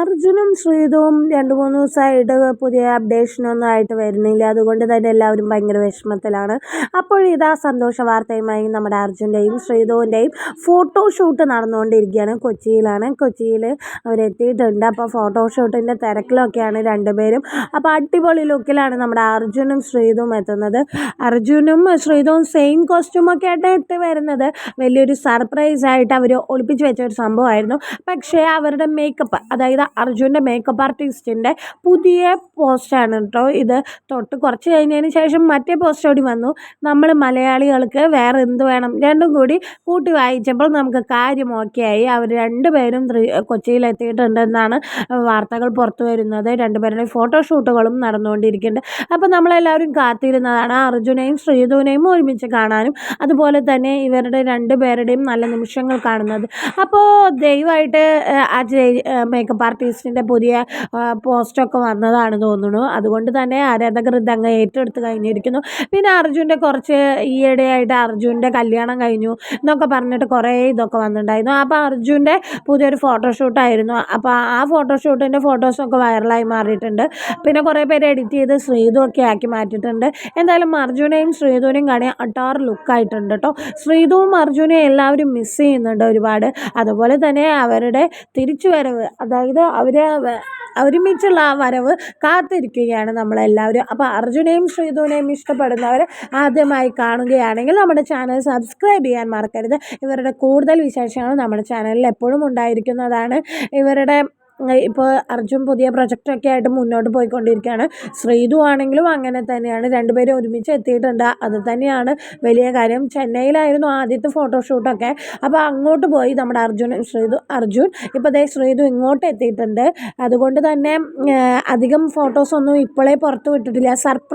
അർജുനും ശ്രീതുവും രണ്ട് മൂന്ന് ദിവസമായിട്ട് പുതിയ അപ്ഡേഷനൊന്നും ആയിട്ട് വരുന്നില്ല. അതുകൊണ്ട് തന്നെ എല്ലാവരും ഭയങ്കര വിഷമത്തിലാണ്. അപ്പോൾ ഇതാ സന്തോഷ വാർത്തയുമായി നമ്മുടെ അർജുന്റെയും ശ്രീതുവിന്റെയും ഫോട്ടോഷൂട്ട് നടന്നുകൊണ്ടിരിക്കുകയാണ്. കൊച്ചിയിലാണ്. കൊച്ചിയിൽ അവരെത്തിയിട്ടുണ്ട്. അപ്പോൾ ഫോട്ടോഷൂട്ടിന്റെ തിരക്കിലൊക്കെയാണ് രണ്ടുപേരും. അപ്പോൾ അടിപൊളി ലുക്കിലാണ് നമ്മുടെ അർജുനും ശ്രീതവും എത്തുന്നത്. അർജുനും ശ്രീതുവും സെയിം കോസ്റ്റ്യൂമൊക്കെ ആയിട്ട് ഇട്ട് വരുന്നത്. വലിയൊരു സർപ്രൈസായിട്ട് അവർ ഒളിപ്പിച്ച് വെച്ച ഒരു സംഭവമായിരുന്നു. പക്ഷേ അവരുടെ മേക്കപ്പ് അതായത് അർജുന്റെ മേക്കപ്പ് ആർട്ടിസ്റ്റിന്റെ പുതിയ പോസ്റ്റാണ് കേട്ടോ ഇത്. തൊട്ട് കുറച്ച് കഴിഞ്ഞതിന് ശേഷം മറ്റേ പോസ്റ്റ് കൂടി വന്നു. നമ്മൾ മലയാളികൾക്ക് വേറെ എന്ത് വേണം? രണ്ടും കൂടി കൂട്ടി വായിച്ചപ്പോൾ നമുക്ക് കാര്യം ഓക്കെ ആയി. അവർ രണ്ടുപേരും കൊച്ചിയിലെത്തിയിട്ടുണ്ടെന്നാണ് വാർത്തകൾ പുറത്തു വരുന്നത്. രണ്ടുപേരുടെ ഫോട്ടോഷൂട്ടുകളും നടന്നുകൊണ്ടിരിക്കുന്നുണ്ട്. അപ്പോൾ നമ്മളെല്ലാവരും കാത്തിരുന്നതാണ് അർജുനെയും ശ്രീധുവിനെയും ഒരുമിച്ച് കാണാനും. അതുപോലെ തന്നെ ഇവരുടെ രണ്ടുപേരുടെയും നല്ല നിമിഷങ്ങൾ കാണുന്നത്. അപ്പോൾ ദയവായിട്ട് ആ മേക്കപ്പ് ആർട്ടിസ്റ്റിന്റെ പുതിയ പോസ്റ്റൊക്കെ വന്നതാണ് തോന്നുന്നു. അതുകൊണ്ട് തന്നെ ആരാധകർ ഇതങ്ങ് ഏറ്റെടുത്ത് കഴിഞ്ഞിരിക്കുന്നു. പിന്നെ അർജുന്റെ കുറച്ച് ഈയിടെയായിട്ട് അർജുന്റെ കല്യാണം കഴിഞ്ഞു എന്നൊക്കെ പറഞ്ഞിട്ട് കുറേ ഇതൊക്കെ വന്നിട്ടുണ്ടായിരുന്നു. അപ്പോൾ അർജുന്റെ പുതിയൊരു ഫോട്ടോഷൂട്ടായിരുന്നു അപ്പോൾ ആ ഫോട്ടോഷൂട്ടിന്റെ ഫോട്ടോസൊക്കെ വൈറലായി മാറിയിട്ടുണ്ട്. പിന്നെ കുറേ പേര് എഡിറ്റ് ചെയ്ത് ശ്രീതു ഒക്കെ ആക്കി മാറ്റിയിട്ടുണ്ട്. എന്തായാലും അർജുനെയും ശ്രീധുവിനെയും കാണി അട്ടാറ് ലുക്കായിട്ടുണ്ട് കേട്ടോ. ശ്രീധുവും അർജുനെയും എല്ലാവരും മിസ് ചെയ്യുന്നുണ്ട് ഒരുപാട്. അതുപോലെ തന്നെ അവരുടെ തിരിച്ചുവരവ് അതായത് അവർ ഒരുമിച്ചുള്ള ആ വരവ് കാത്തിരിക്കുകയാണ് നമ്മളെല്ലാവരും. അപ്പോൾ അർജുനെയും ശ്രീധുവിനെയും ഇഷ്ടപ്പെടുന്നവർ ആദ്യമായി കാണുകയാണെങ്കിൽ നമ്മുടെ ചാനൽ സബ്സ്ക്രൈബ് ചെയ്യാൻ മറക്കരുത്. ഇവരുടെ കൂടുതൽ വിശേഷങ്ങൾ നമ്മുടെ ചാനലിൽ എപ്പോഴും ഉണ്ടായിരിക്കുന്നതാണ്. ഇവരുടെ ഇപ്പോൾ അർജുൻ പുതിയ പ്രൊജക്റ്റൊക്കെ ആയിട്ട് മുന്നോട്ട് പോയിക്കൊണ്ടിരിക്കുകയാണ്. ശ്രീതു ആണെങ്കിലും അങ്ങനെ തന്നെയാണ്. രണ്ടുപേരും ഒരുമിച്ച് എത്തിയിട്ടുണ്ട്. അത് തന്നെയാണ് വലിയ കാര്യം. ചെന്നൈയിലായിരുന്നു ആദ്യത്തെ ഫോട്ടോഷൂട്ടൊക്കെ അപ്പോൾ അങ്ങോട്ട് പോയി നമ്മുടെ അർജുനും ശ്രീതു അർജുൻ. ഇപ്പോൾ ദേ ശ്രീതു ഇങ്ങോട്ട് എത്തിയിട്ടുണ്ട്. അതുകൊണ്ട് തന്നെ അധികം ഫോട്ടോസൊന്നും ഇപ്പോഴേ പുറത്ത് വിട്ടിട്ടില്ല. സർപ്രൈസ്